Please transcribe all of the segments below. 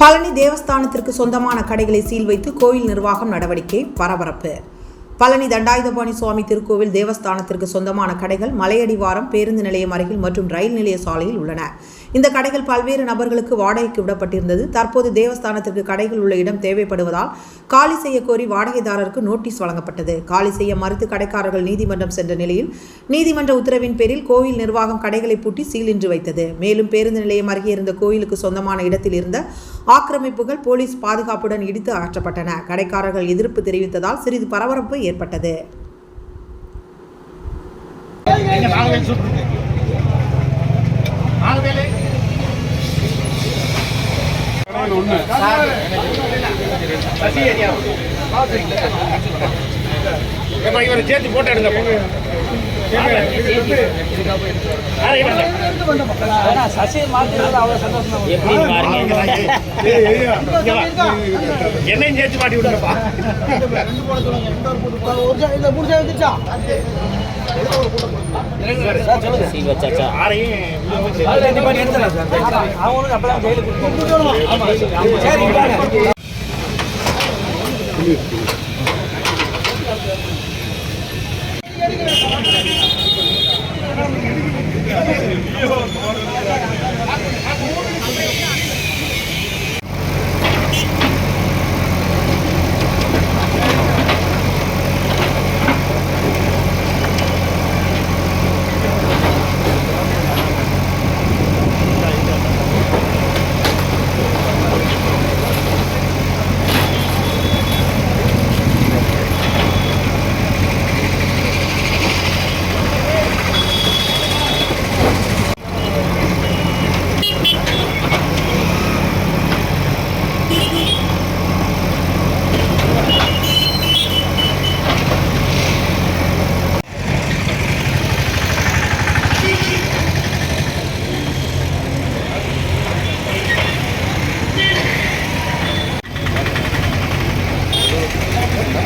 பழனி தேவஸ்தானத்திற்கு சொந்தமான கடைகளை சீல் வைத்து கோயில் நிர்வாகம் நடவடிக்கை பரபரப்பு. பழனி தண்டாயுதபாணி சுவாமி திருக்கோவில் தேவஸ்தானத்திற்கு சொந்தமான கடைகள் மலையடிவாரம் பேருந்து நிலையம் அருகில் மற்றும் ரயில் நிலைய சாலையில் உள்ளன. இந்த கடைகள் பல்வேறு நபர்களுக்கு வாடகைக்கு விடப்பட்டிருந்தது. தற்போது தேவஸ்தானத்திற்கு கடைகள் உள்ள இடம் தேவைப்படுவதால் காலி செய்ய கோரி வாடகைதாரருக்கு நோட்டீஸ் வழங்கப்பட்டது. காலி செய்ய மறுத்து கடைக்காரர்கள் நீதிமன்றம் சென்ற நிலையில் நீதிமன்ற உத்தரவின் பேரில் கோயில் நிர்வாகம் கடைகளை பூட்டி சீலின்று வைத்தது. மேலும் பேருந்து நிலையம் அருகே இருந்த கோயிலுக்கு சொந்தமான இடத்தில் இருந்த ஆக்கிரமிப்புகள் போலீஸ் பாதுகாப்புடன் இடித்து அகற்றப்பட்டன. கடைக்காரர்கள் எதிர்ப்பு தெரிவித்ததால் சிறிது பரபரப்பு ஏற்பட்டது. சேர்த்து போட்டோ எடுங்க. சசி சந்தோஷம் என்னையும் சேர்த்து மாட்டி விடுங்கப்பா சீல் வச்சாச்சா ஆரையும் அவனுக்கு அப்பதான் ஜெயிலுக்கு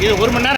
இது ஒரு மணி நேரம்